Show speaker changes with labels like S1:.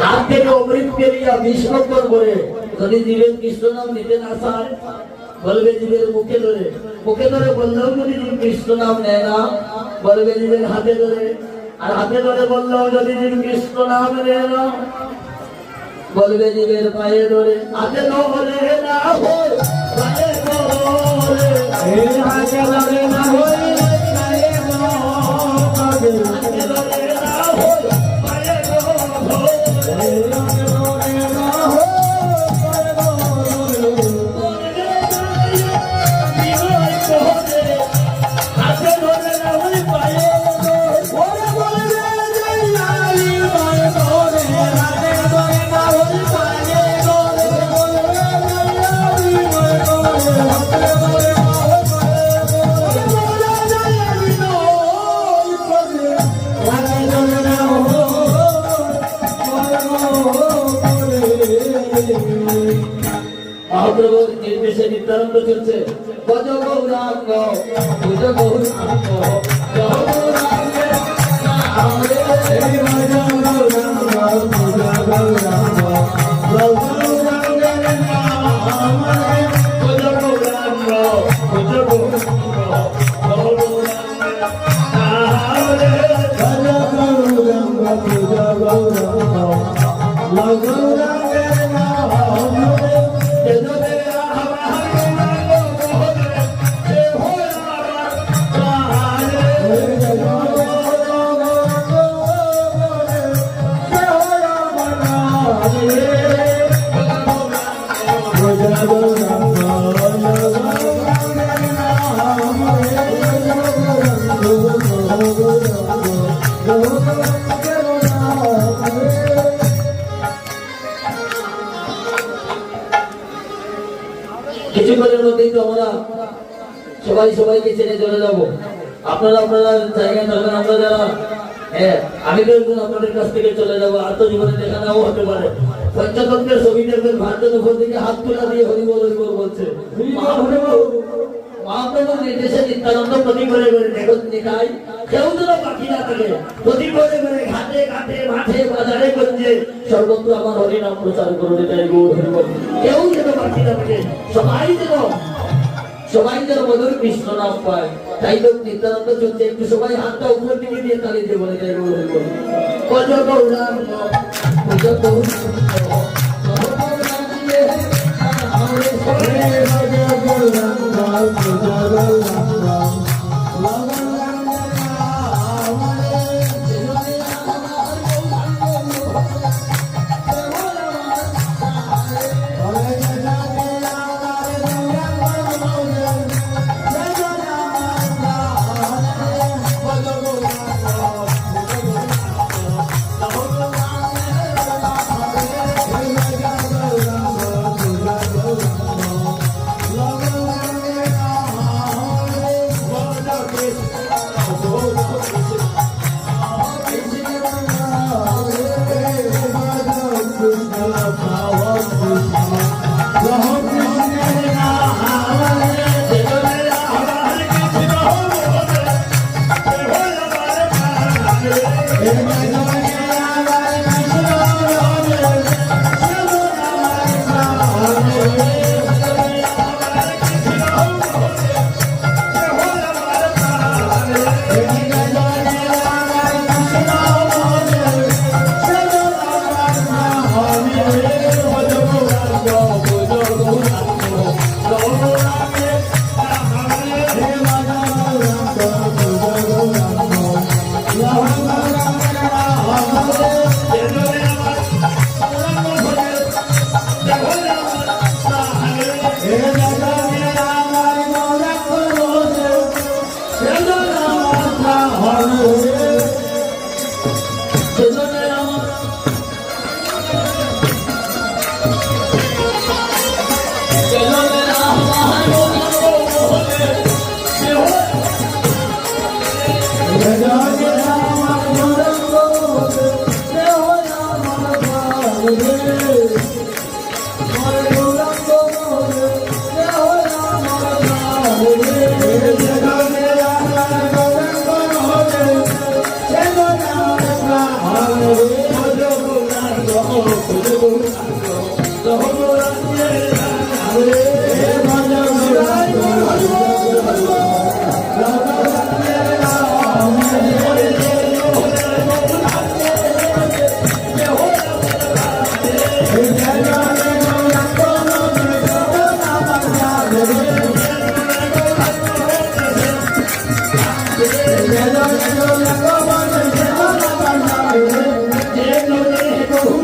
S1: হাত থেকে অমৃত পেরিয়া বিষ্ণুকর করে যদি কৃষ্ণ নাম না বলবে জীবের মুখে ধরে। মুখে ধরে যদি কৃষ্ণ নাম নেয় না, বলবে হাতে ধরে। আর হাতে ধরে বললেও যদি জীব কৃষ্ণ নাম নেয় না, বলবে জীবের পায়ে ধরে। হাতে ধরে না হয়, পায়ে ধরে। হাতে ধরে না মহাপ্রভুর নির্দেশে নিত্যানন্দ চলছে ভজ গৌরাঙ্গ ভুজ গৌরাঙ্গ গৌরাঙ্গ ভজ গৌরাঙ্গ কিছুক্ষণের মধ্যেই তো আমরা সবাই সবাইকে ছেড়ে চলে যাব। আপনারা আপনারা জায়গায় থাকবেন, আমরা যারা হ্যাঁ আমি একদিন আপনাদের কাছ থেকে চলে যাব আত্মজীবনে দেখা নাও হতে পারে। পঞ্চতন্ত্রের ছবি দেখবেন ভারতের উপর থেকে হাত তোলা দিয়ে হরিবল হরিবল বলছে। মহাপ্রভু মহাপ্রভুর নির্দেশে নিত্যানন্দ সবাই যেন মধুর কৃষ্ণ নাম পায়। তাই তো নিত্যানন্দ চলছে, একটু সবাই হাতটা উপর দিকে দিয়ে তালি বলে যায় গৌর পজ la la la Nó